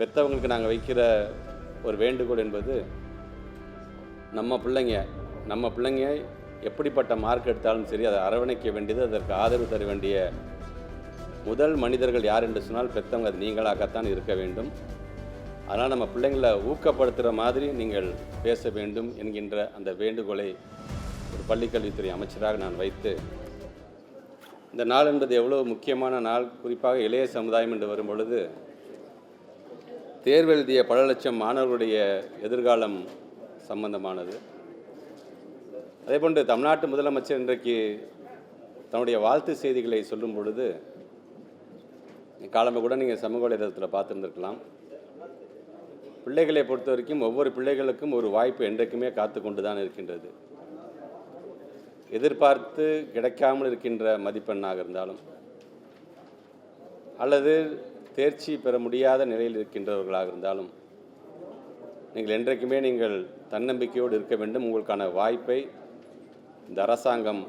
பெற்றவங்களுக்கு நாங்கள் வைக்கிற ஒரு வேண்டுகோள் என்பது நம்ம பிள்ளைங்க நம்ம பிள்ளைங்க எப்படிப்பட்ட மார்க் எடுத்தாலும் சரி அதை அரவணைக்க வேண்டியது அதற்கு ஆதரவு தர வேண்டிய முதல் மனிதர்கள் யார் என்று சொன்னால் பெற்றவங்க அது நீங்களாகத்தான் இருக்க வேண்டும். அதனால் நம்ம பிள்ளைங்களை ஊக்கப்படுத்துகிற மாதிரி நீங்கள் பேச வேண்டும் என்கின்ற அந்த வேண்டுகோளை ஒரு பள்ளிக்கல்வித்துறை அமைச்சராக நான் வைத்து இந்த நாள் என்பது எவ்வளோ முக்கியமான நாள். குறிப்பாக இளைய சமுதாயம் என்று வரும் பொழுது தேர்வு எழுதிய பல லட்சம் மாணவர்களுடைய எதிர்காலம் சம்பந்தமானது. அதேபோன்று தமிழ்நாட்டு முதலமைச்சர் இன்றைக்கு தன்னுடைய வாழ்த்து செய்திகளை சொல்லும் பொழுது காலமே கூட நீங்கள் சமூக வலைதளத்தில் பார்த்துருந்துருக்கலாம். பிள்ளைகளை பொறுத்த வரைக்கும் ஒவ்வொரு பிள்ளைகளுக்கும் ஒரு வாய்ப்பு என்றைக்குமே காத்து கொண்டு தான் இருக்கின்றது. எதிர்பார்த்து கிடைக்காமல் இருக்கின்ற மதிப்பெண்ணாக இருந்தாலும் அல்லது தேர்ச்சி பெற முடியாத நிலையில் இருக்கின்றவர்களாக இருந்தாலும் நீங்கள் என்றைக்குமே நீங்கள் தன்னம்பிக்கையோடு இருக்க வேண்டும். உங்களுக்கான வாய்ப்பை இந்த அரசாங்கம்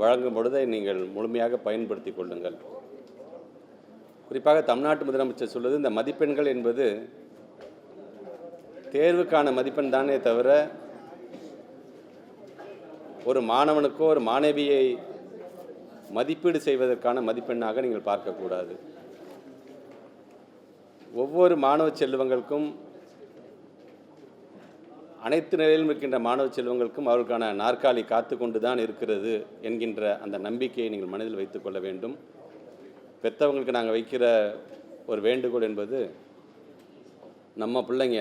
வழங்கும் பொழுதை நீங்கள் முழுமையாக பயன்படுத்தி கொள்ளுங்கள். குறிப்பாக தமிழ்நாட்டு முதலமைச்சர் சொல்வது இந்த மதிப்பெண்கள் என்பது தேர்வுக்கான மதிப்பெண் தானே தவிர ஒரு மாணவனுக்கோ ஒரு மாணவியை மதிப்பீடு செய்வதற்கான மதிப்பெண்ணாக நீங்கள் பார்க்கக்கூடாது. ஒவ்வொரு மாணவ செல்வங்களுக்கும் அனைத்து நிலையிலும் இருக்கின்ற மாணவ செல்வங்களுக்கும் அவர்களுக்கான நாற்காலி காத்து கொண்டு தான் இருக்கிறது என்கின்ற அந்த நம்பிக்கையை நீங்கள் மனதில் வைத்துக்கொள்ள வேண்டும். பெற்றவங்களுக்கு நாங்கள் வைக்கிற ஒரு வேண்டுகோள் என்பது நம்ம பிள்ளைங்க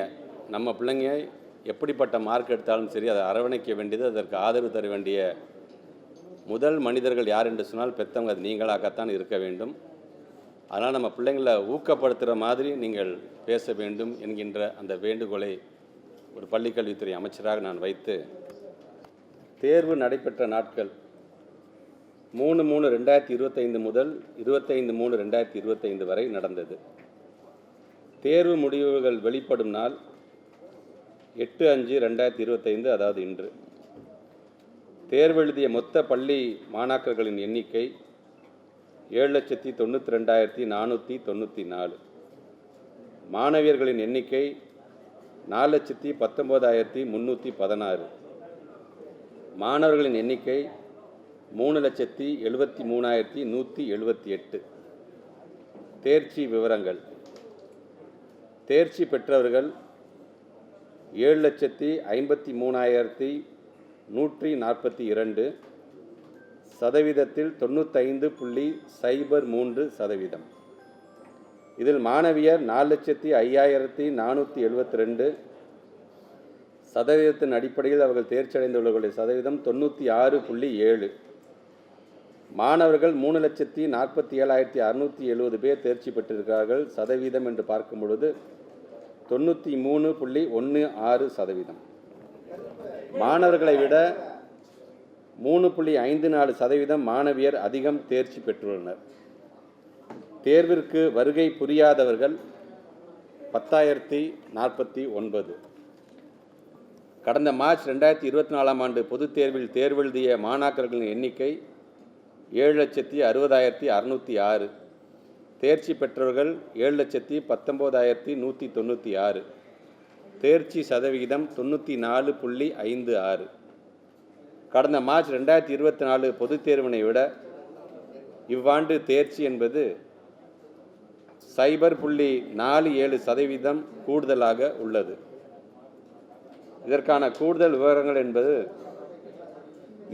நம்ம பிள்ளைங்க எப்படிப்பட்ட மார்க் எடுத்தாலும் சரி அதை அரவணைக்க வேண்டியது அதற்கு ஆதரவு தர வேண்டிய முதல் மனிதர்கள் யார் என்று சொன்னால் பெற்றவங்க அது நீங்களாகத்தான் இருக்க வேண்டும். அதனால் நம்ம பிள்ளைங்களை ஊக்கப்படுத்துகிற மாதிரி நீங்கள் பேச வேண்டும் என்கின்ற அந்த வேண்டுகோளை ஒரு பள்ளிக்கல்வித்துறை அமைச்சராக நான் வைத்து தேர்வு நடைபெற்ற நாட்கள் மூணு மூணு ரெண்டாயிரத்தி இருபத்தைந்து முதல் இருபத்தைந்து மூணு ரெண்டாயிரத்தி இருபத்தைந்து வரை நடந்தது. தேர்வு முடிவுகள் வெளிப்படும் நாள் எட்டு அஞ்சு ரெண்டாயிரத்தி இருபத்தைந்து அதாவது இன்று. தேர்வெழுதிய மொத்த பள்ளி மாணாக்கர்களின் எண்ணிக்கை ஏழு லட்சத்தி தொண்ணூற்றி ரெண்டாயிரத்தி நானூற்றி தொண்ணூற்றி நாலு. மாணவியர்களின் எண்ணிக்கை நாலு லட்சத்தி பத்தொம்போதாயிரத்தி முந்நூற்றி பதினாறு. மாணவர்களின் எண்ணிக்கை மூணு லட்சத்தி எழுபத்தி மூணாயிரத்தி நூற்றி எழுபத்தி எட்டு. தேர்ச்சி விவரங்கள். தேர்ச்சி பெற்றவர்கள் ஏழு லட்சத்தி ஐம்பத்தி மூணாயிரத்தி நூற்றி நாற்பத்தி இரண்டு. சதவீதத்தில் தொண்ணூத்தைந்து புள்ளி சைபர் மூன்று சதவீதம். இதில் மாணவியர் நாலு லட்சத்தி ஐயாயிரத்தி நானூற்றி எழுபத்தி ரெண்டு சதவீதத்தின் அடிப்படையில் அவர்கள் தேர்ச்சி அடைந்துள்ளவர்களுடைய சதவீதம் தொண்ணூற்றி ஆறு புள்ளி ஏழு. மாணவர்கள் மூணு லட்சத்தி நாற்பத்தி ஏழாயிரத்தி அறுநூற்றி எழுபது பேர் தேர்ச்சி பெற்றிருக்கிறார்கள் சதவீதம் என்று பார்க்கும் பொழுது தொண்ணூற்றி மூணு புள்ளி ஒன்று ஆறு சதவீதம். மாணவர்களை விட மூணு புள்ளி ஐந்து நாலு சதவீதம் மாணவியர் அதிகம் தேர்ச்சி பெற்றுள்ளனர். தேர்விற்கு வருகை புரியாதவர்கள் பத்தாயிரத்தி நாற்பத்தி ஒன்பது. கடந்த மார்ச் ரெண்டாயிரத்தி இருபத்தி நாலாம் ஆண்டு பொதுத் தேர்வில் தேர்வெழுதிய மாணாக்கர்களின் எண்ணிக்கை ஏழு லட்சத்தி அறுபதாயிரத்தி அறுநூற்றி ஆறு. தேர்ச்சி பெற்றவர்கள் ஏழு லட்சத்தி பத்தொம்போதாயிரத்தி நூற்றி தொண்ணூற்றி ஆறு. தேர்ச்சி சதவிகிதம் தொண்ணூற்றி நாலு புள்ளி ஐந்து ஆறு. கடந்த மார்ச் ரெண்டாயிரத்தி இருபத்தி நாலு பொதுத் தேர்வினை விட இவ்வாண்டு தேர்ச்சி என்பது சைபர் புள்ளி நாலு ஏழு சதவீதம் கூடுதலாக உள்ளது. இதற்கான கூடுதல் விவரங்கள் என்பது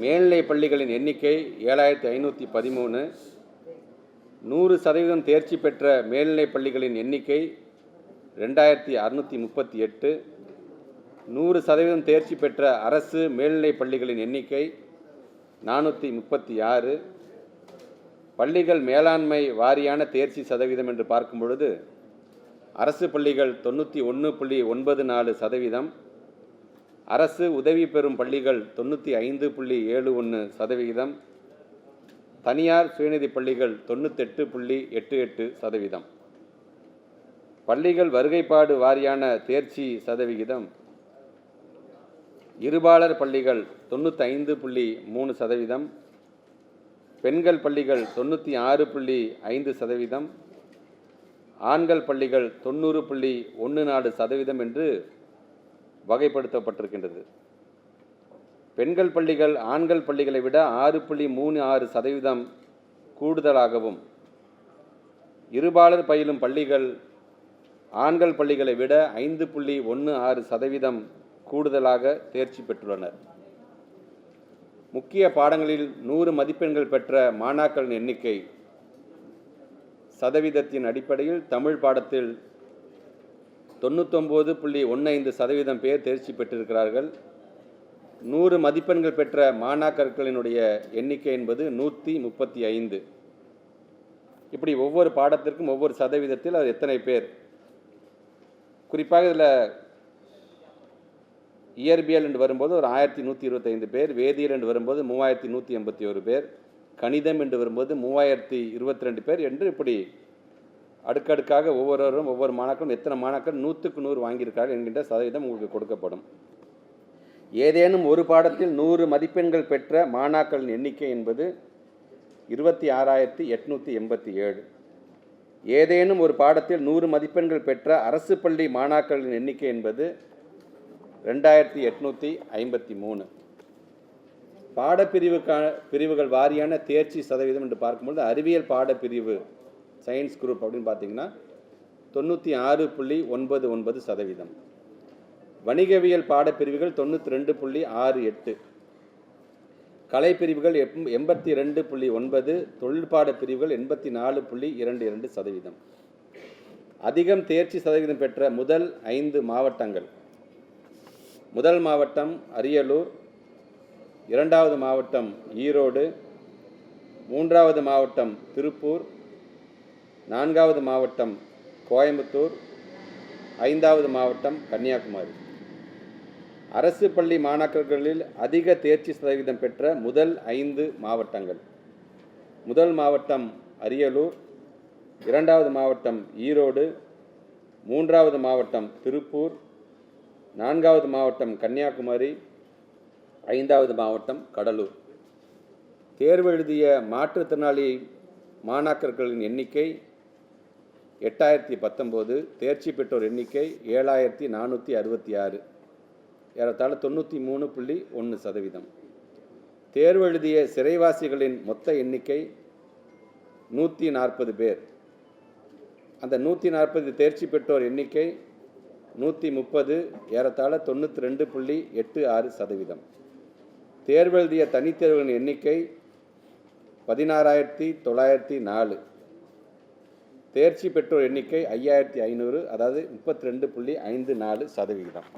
மேல்நிலை பள்ளிகளின் எண்ணிக்கை ஏழாயிரத்தி ஐநூற்றி பதிமூணு. நூறு சதவீதம் தேர்ச்சி பெற்ற மேல்நிலை பள்ளிகளின் எண்ணிக்கை ரெண்டாயிரத்தி அறுநூற்றி முப்பத்தி எட்டு. நூறு சதவீதம் தேர்ச்சி பெற்ற அரசு மேல்நிலை பள்ளிகளின் எண்ணிக்கை நானூற்றி முப்பத்தி ஆறு. பள்ளிகள் மேலாண்மை வாரியான தேர்ச்சி சதவீதம் என்று பார்க்கும் பொழுது அரசு பள்ளிகள் தொண்ணூற்றி ஒன்று புள்ளி ஒன்பது நாலு சதவீதம். அரசு உதவி பெறும் பள்ளிகள் தொண்ணூற்றி ஐந்து புள்ளி ஏழு ஒன்று சதவிகிதம் தனியார் சுயநிதி பள்ளிகள் தொண்ணூத்தெட்டு புள்ளி எட்டு எட்டு சதவீதம். பள்ளிகள் வருகைப்பாடு வாரியான தேர்ச்சி சதவிகிதம் இருபாலர் பள்ளிகள் தொண்ணூத்தைந்து புள்ளி மூணு சதவீதம் பெண்கள் பள்ளிகள் தொண்ணூற்றி ஆறு புள்ளி ஐந்து சதவீதம் ஆண்கள் பள்ளிகள் தொண்ணூறு புள்ளி ஒன்று நாலு சதவீதம் என்று வகைப்படுத்தப்பட்டிருக்கின்றது. பெண்கள் பள்ளிகள் ஆண்கள் பள்ளிகளை விட ஆறு புள்ளி மூணு ஆறு சதவீதம் கூடுதலாகவும் இருபாலர் பயிலும் பள்ளிகள் ஆண்கள் பள்ளிகளை விட ஐந்து புள்ளி ஒன்று ஆறு சதவீதம் கூடுதலாக தேர்ச்சி பெற்றுள்ளனர். முக்கிய பாடங்களில் நூறு மதிப்பெண்கள் பெற்ற மாணாக்கரின் எண்ணிக்கை சதவீதத்தின் அடிப்படையில் தமிழ் பாடத்தில் தொண்ணூத்தொம்பது புள்ளி ஒன்று ஐந்து சதவீதம் பேர் தேர்ச்சி பெற்றிருக்கிறார்கள். நூறு மதிப்பெண்கள் பெற்ற மாணாக்கர்களினுடைய எண்ணிக்கை என்பது நூற்றி முப்பத்தி ஐந்து. இப்படி ஒவ்வொரு பாடத்திற்கும் ஒவ்வொரு சதவீதத்தில் அது எத்தனை பேர்? குறிப்பாக இதில் இயற்பியல் என்று வரும்போது ஒரு ஆயிரத்தி நூற்றி இருபத்தைந்து பேர் வேதியியல் என்று வரும்போது மூவாயிரத்தி நூற்றி எண்பத்தி ஒரு பேர் கணிதம் என்று வரும்போது மூவாயிரத்தி இருபத்தி ரெண்டு பேர் என்று இப்படி அடுக்கடுக்காக ஒவ்வொருவரும் ஒவ்வொரு மாணாக்கரும் எத்தனை மாணாக்கர் நூற்றுக்கு நூறு வாங்கியிருக்கார்கள் என்கின்ற சதவீதம் உங்களுக்கு கொடுக்கப்படும். ஏதேனும் ஒரு பாடத்தில் நூறு மதிப்பெண்கள் பெற்ற மாணாக்கரின் எண்ணிக்கை என்பது இருபத்தி ஆறாயிரத்தி எட்நூற்றி எண்பத்தி ஏழு. ஏதேனும் ஒரு பாடத்தில் நூறு மதிப்பெண்கள் பெற்ற அரசு பள்ளி மாணாக்கரின் எண்ணிக்கை என்பது ரெண்டாயிரத்தி எட்நூற்றி ஐம்பத்தி மூணு. பாடப்பிரிவுக்கான பிரிவுகள் வாரியான தேர்ச்சி சதவீதம் என்று பார்க்கும்பொழுது அறிவியல் பாடப்பிரிவு சயின்ஸ் குரூப் அப்படின்னு பார்த்தீங்கன்னா தொண்ணூற்றி ஆறு புள்ளி ஒன்பது ஒன்பது சதவீதம். வணிகவியல் பாடப்பிரிவுகள் தொண்ணூற்றி ரெண்டு புள்ளி ஆறு எட்டு. கலைப்பிரிவுகள் எம் எண்பத்தி ரெண்டு புள்ளி ஒன்பது தொழில்பாட பிரிவுகள் எண்பத்தி நாலு புள்ளி இரண்டு இரண்டு சதவீதம். அதிகம் தேர்ச்சி சதவீதம் பெற்ற முதல் ஐந்து மாவட்டங்கள் முதல் மாவட்டம் அரியலூர் இரண்டாவது மாவட்டம் ஈரோடு மூன்றாவது மாவட்டம் திருப்பூர் நான்காவது மாவட்டம் கோயம்புத்தூர் ஐந்தாவது மாவட்டம் கன்னியாகுமரி. அரசு பள்ளி மாணாக்கர்களில் அதிக தேர்ச்சி சதவீதம் பெற்ற முதல் ஐந்து மாவட்டங்கள். முதல் மாவட்டம் அரியலூர் இரண்டாவது மாவட்டம் ஈரோடு மூன்றாவது மாவட்டம் திருப்பூர் நான்காவது மாவட்டம் கன்னியாகுமரி ஐந்தாவது மாவட்டம் கடலூர். தேர்வு எழுதிய மாற்றுத்திறனாளி மாணாக்கர்களின் எண்ணிக்கை எட்டாயிரத்தி பத்தொம்போது தேர்ச்சி பெற்றோர் எண்ணிக்கை ஏழாயிரத்தி நானூற்றி அறுபத்தி ஆறு. ஏறத்தாழ தொண்ணூற்றி மூணு புள்ளி ஒன்று சதவீதம். தேர்வு எழுதிய சிறைவாசிகளின் மொத்த எண்ணிக்கை நூற்றி நாற்பது பேர். அந்த நூற்றி நாற்பது தேர்ச்சி பெற்றோர் எண்ணிக்கை நூற்றி முப்பது ஏறத்தாழ தொண்ணூற்றி ரெண்டு புள்ளி எட்டு ஆறு சதவீதம். தேர்வெழுதிய தனித்தேர்வுகளின் எண்ணிக்கை பதினாறாயிரத்தி தொள்ளாயிரத்தி நாலு. தேர்ச்சி பெற்றோர் எண்ணிக்கை ஐயாயிரத்தி ஐநூறு அதாவது முப்பத்தி ரெண்டு புள்ளி ஐந்து நாலு சதவிகிதம்